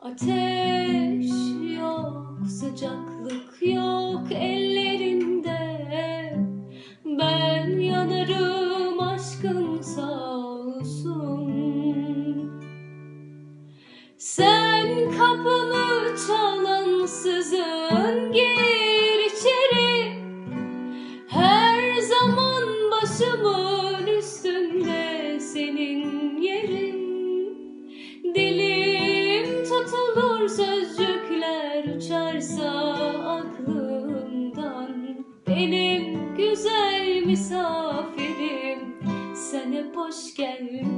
Ateş yok, sıcaklık yok ellerinde. Ben yanarım aşkın sağ olsun. Sen kapımı çalan sızın gir içeri. Her zaman başımı tutulur sözcükler uçarsa aklımdan. Benim güzel misafirim sen hep hoş geldin.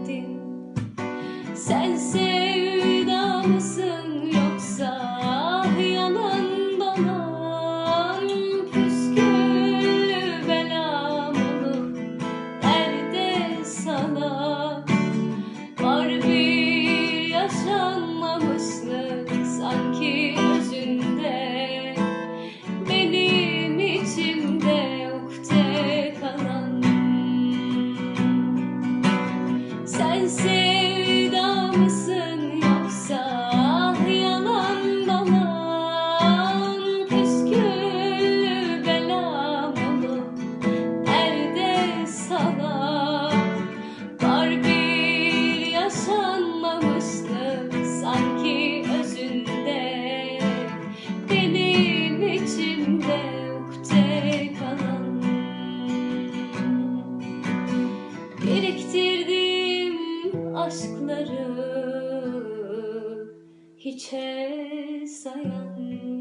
see. aşkları hiçe sayan